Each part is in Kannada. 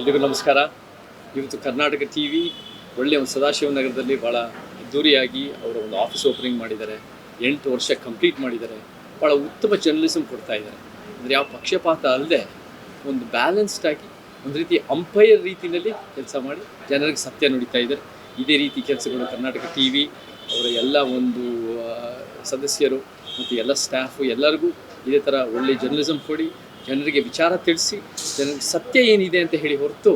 ಎಲ್ರಿಗೂ ನಮಸ್ಕಾರ. ಇವತ್ತು ಕರ್ನಾಟಕ ಟಿ ವಿ ಒಳ್ಳೆಯ ಒಂದು ಸದಾಶಿವ ನಗರದಲ್ಲಿ ಭಾಳ ಅದ್ದೂರಿಯಾಗಿ ಅವರ ಒಂದು ಆಫೀಸ್ ಓಪನಿಂಗ್ ಮಾಡಿದ್ದಾರೆ. ಎಂಟು ವರ್ಷ ಕಂಪ್ಲೀಟ್ ಮಾಡಿದ್ದಾರೆ. ಭಾಳ ಉತ್ತಮ ಜರ್ನಲಿಸಮ್ ಕೊಡ್ತಾ ಇದ್ದಾರೆ. ಅಂದರೆ ಯಾವ ಪಕ್ಷಪಾತ ಅಲ್ಲದೆ ಒಂದು ಬ್ಯಾಲೆನ್ಸ್ಡ್ ಆಗಿ ಒಂದು ರೀತಿ ಅಂಪೈರ್ ರೀತಿಯಲ್ಲಿ ಕೆಲಸ ಮಾಡಿ ಜನರಿಗೆ ಸತ್ಯ ನುಡಿತಾ ಇದ್ದಾರೆ. ಇದೇ ರೀತಿ ಕೆಲಸಗಳು ಕರ್ನಾಟಕ ಟಿ ವಿ, ಅವರ ಎಲ್ಲ ಒಂದು ಸದಸ್ಯರು ಮತ್ತು ಎಲ್ಲ ಸ್ಟಾಫು ಎಲ್ಲರಿಗೂ ಇದೇ ಥರ ಒಳ್ಳೆ ಜರ್ನಲಿಸಮ್ ಕೊಡಿ. ಜನರಿಗೆ ವಿಚಾರ ತಿಳಿಸಿ, ಜನರಿಗೆ ಸತ್ಯ ಏನಿದೆ ಅಂತ ಹೇಳಿ ಹೊರತು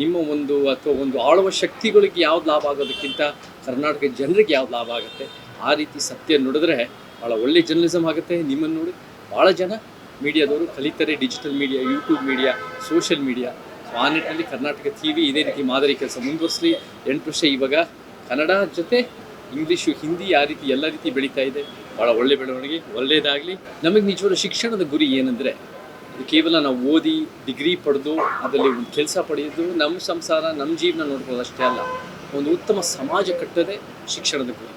ನಿಮ್ಮ ಒಂದು ಅಥವಾ ಒಂದು ಆಳುವ ಶಕ್ತಿಗಳಿಗೆ ಯಾವ್ದು ಲಾಭ ಆಗೋದಕ್ಕಿಂತ ಕರ್ನಾಟಕ ಜನರಿಗೆ ಯಾವ್ದು ಲಾಭ ಆಗುತ್ತೆ? ಆ ರೀತಿ ಸತ್ಯ ನೋಡಿದ್ರೆ ಭಾಳ ಒಳ್ಳೆ ಜರ್ನಲಿಸಮ್ ಆಗುತ್ತೆ. ನಿಮ್ಮನ್ನು ನೋಡಿ ಭಾಳ ಜನ ಮೀಡಿಯಾದವರು ಕಲಿತಾರೆ. Digital media YouTube media social media so ಆ ನಿಟ್ಟಿನಲ್ಲಿ ಕರ್ನಾಟಕ ಟಿ ವಿ ಇದೇ ರೀತಿ ಮಾದರಿ ಕೆಲಸ ಮುಂದುವರಿಸಲಿ. ಎಂಟು ವರ್ಷ ಇವಾಗ ಕನ್ನಡ ಜೊತೆ ಇಂಗ್ಲೀಷು ಹಿಂದಿ ಆ ರೀತಿ ಎಲ್ಲ ರೀತಿ ಬೆಳೀತಾ ಇದೆ. ಭಾಳ ಒಳ್ಳೆ ಬೆಳವಣಿಗೆ ಒಳ್ಳೆಯದಾಗಲಿ ನಮಗೆ ನಿಜವಾದ ಶಿಕ್ಷಣದ ಗುರಿ ಏನಂದರೆ ಕೇವಲ ನಾವು ಓದಿ ಡಿಗ್ರಿ ಪಡೆದು ಅದರಲ್ಲಿ ಒಂದು ಕೆಲಸ ಪಡೆಯೋದು ನಮ್ಮ ಸಂಸಾರ, ನಮ್ಮ ಜೀವನ ನೋಡ್ಬೋದು ಅಷ್ಟೇ ಅಲ್ಲ, ಒಂದು ಉತ್ತಮ ಸಮಾಜ ಕಟ್ಟೋದೇ ಶಿಕ್ಷಣದ ಗುರಿ.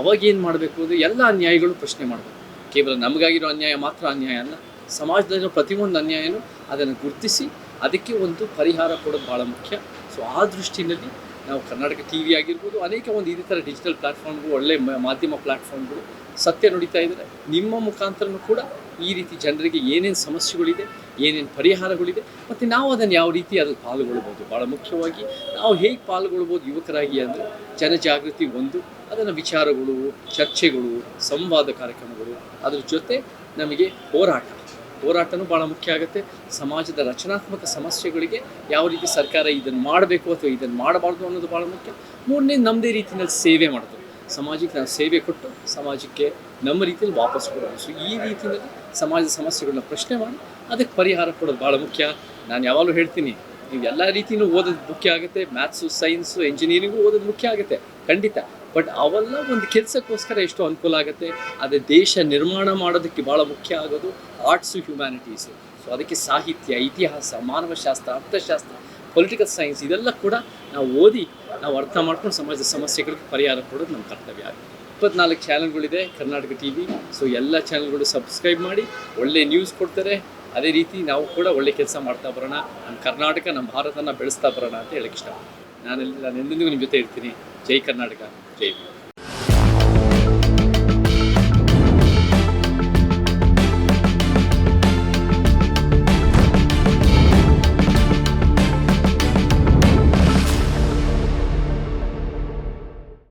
ಅವಾಗ ಏನು ಮಾಡಬೇಕು ಅಂದರೆ ಎಲ್ಲ ಅನ್ಯಾಯಗಳು ಪ್ರಶ್ನೆ ಮಾಡಬೇಕು ಕೇವಲ ನಮಗಾಗಿರೋ ಅನ್ಯಾಯ ಮಾತ್ರ ಅನ್ಯಾಯ ಅಲ್ಲ, ಸಮಾಜದಲ್ಲಿರೋ ಪ್ರತಿಯೊಂದು ಅನ್ಯಾಯನೂ ಅದನ್ನು ಗುರುತಿಸಿ ಅದಕ್ಕೆ ಒಂದು ಪರಿಹಾರ ಕೊಡೋದು ಭಾಳ ಮುಖ್ಯ. ಸೊ ಆ ದೃಷ್ಟಿನಲ್ಲಿ ನಾವು ಕರ್ನಾಟಕ ಟಿ ವಿ ಆಗಿರ್ಬೋದು ಅನೇಕ ಒಂದು ಇದೇ ಥರ ಡಿಜಿಟಲ್ ಪ್ಲ್ಯಾಟ್ಫಾರ್ಮ್ಗಳು ಒಳ್ಳೆ ಮಾಧ್ಯಮ ಪ್ಲ್ಯಾಟ್ಫಾರ್ಮ್ಗಳು ಸತ್ಯ ನುಡಿತಾ ಇದ್ದಾರೆ ನಿಮ್ಮ ಮುಖಾಂತರನೂ ಕೂಡ ಈ ರೀತಿ ಜನರಿಗೆ ಏನೇನು ಸಮಸ್ಯೆಗಳಿದೆ, ಏನೇನು ಪರಿಹಾರಗಳಿದೆ ಮತ್ತು ನಾವು ಅದನ್ನು ಯಾವ ರೀತಿ ಅದಕ್ಕೆ ಪಾಲ್ಗೊಳ್ಬೋದು? ಭಾಳ ಮುಖ್ಯವಾಗಿ ನಾವು ಹೇಗೆ ಪಾಲ್ಗೊಳ್ಬೋದು ಯುವಕರಾಗಿ ಅಂದರೆ ಜನಜಾಗೃತಿ ಒಂದು, ಅದನ್ನು ವಿಚಾರಗಳು, ಚರ್ಚೆಗಳು, ಸಂವಾದ ಕಾರ್ಯಕ್ರಮಗಳು, ಅದರ ಜೊತೆ ನಮಗೆ ಹೋರಾಟ. ಹೋರಾಟನೂ ಭಾಳ ಮುಖ್ಯ ಆಗುತ್ತೆ. ಸಮಾಜದ ರಚನಾತ್ಮಕ ಸಮಸ್ಯೆಗಳಿಗೆ ಯಾವ ರೀತಿ ಸರ್ಕಾರ ಇದನ್ನು ಮಾಡಬೇಕು ಅಥವಾ ಇದನ್ನು ಮಾಡಬಾರ್ದು ಅನ್ನೋದು ಭಾಳ ಮುಖ್ಯ. ಮೂರನೇ ನಮ್ಮದೇ ರೀತಿಯಲ್ಲಿ ಸೇವೆ ಮಾಡೋದು. ಸಮಾಜಕ್ಕೆ ನಾವು ಸೇವೆ ಕೊಟ್ಟು ಸಮಾಜಕ್ಕೆ ನಮ್ಮ ರೀತಿಯಲ್ಲಿ ವಾಪಸ್ ಕೊಡೋದು. ಸೊ ಈ ರೀತಿಯಲ್ಲಿ ಸಮಾಜದ ಸಮಸ್ಯೆಗಳನ್ನ ಪ್ರಶ್ನೆ ಮಾಡಿ ಅದಕ್ಕೆ ಪರಿಹಾರ ಕೊಡೋದು ಭಾಳ ಮುಖ್ಯ. ನಾನು ಯಾವಾಗಲೂ ಹೇಳ್ತೀನಿ, ನೀವು ಎಲ್ಲ ರೀತಿಯೂ ಓದೋದು ಮುಖ್ಯ ಆಗುತ್ತೆ. ಮ್ಯಾಥ್ಸು ಸೈನ್ಸು ಇಂಜಿನಿಯರಿಂಗು ಓದೋದು ಮುಖ್ಯ ಆಗುತ್ತೆ. ಖಂಡಿತ. ಬಟ್ ಅವೆಲ್ಲ ಒಂದು ಕೆಲಸಕ್ಕೋಸ್ಕರ ಎಷ್ಟು ಅನುಕೂಲ ಆಗುತ್ತೆ. ಅದೇ ದೇಶ ನಿರ್ಮಾಣ ಮಾಡೋದಕ್ಕೆ ಭಾಳ ಮುಖ್ಯ ಆಗೋದು ಆರ್ಟ್ಸು ಹ್ಯುಮ್ಯಾನಿಟೀಸು ಸೊ ಅದಕ್ಕೆ ಸಾಹಿತ್ಯ, ಇತಿಹಾಸ, ಮಾನವಶಾಸ್ತ್ರ, ಅರ್ಥಶಾಸ್ತ್ರ ಪೊಲಿಟಿಕಲ್ ಸೈನ್ಸ್ ಇದೆಲ್ಲ ಕೂಡ ನಾವು ಓದಿ, ನಾವು ಅರ್ಥ ಮಾಡ್ಕೊಂಡು ಸಮಾಜದ ಸಮಸ್ಯೆಗಳಿಗೆ ಪರಿಹಾರ ಕೊಡೋದು ನಮ್ಮ ಕರ್ತವ್ಯ ಆಗುತ್ತೆ ಇಪ್ಪತ್ನಾಲ್ಕು ಚಾನಲ್ಗಳಿದೆ, ಕರ್ನಾಟಕ ಟಿ ವಿ ಸೊ ಎಲ್ಲ ಚಾನಲ್ಗಳು ಸಬ್ಸ್ಕ್ರೈಬ್ ಮಾಡಿ, ಒಳ್ಳೆ ನ್ಯೂಸ್ ಕೊಡ್ತಾರೆ. ಅದೇ ರೀತಿ ನಾವು ಕೂಡ ಒಳ್ಳೆ ಕೆಲಸ ಮಾಡ್ತಾ ಬರೋಣ. ನಮ್ಮ ಕರ್ನಾಟಕ, ನಮ್ಮ ಭಾರತನ ಬೆಳೆಸ್ತಾ ಬರೋಣ ಅಂತ ಹೇಳಕ್ಕೆ ಇಷ್ಟಪಡ್ತೀನಿ. ನಾನು ನಾನು ಎಂದೆಂದಿಗೂ ನಿಮ್ಮ ಜೊತೆ ಇರ್ತೀನಿ ಜೈ ಕರ್ನಾಟಕ ಜೈ.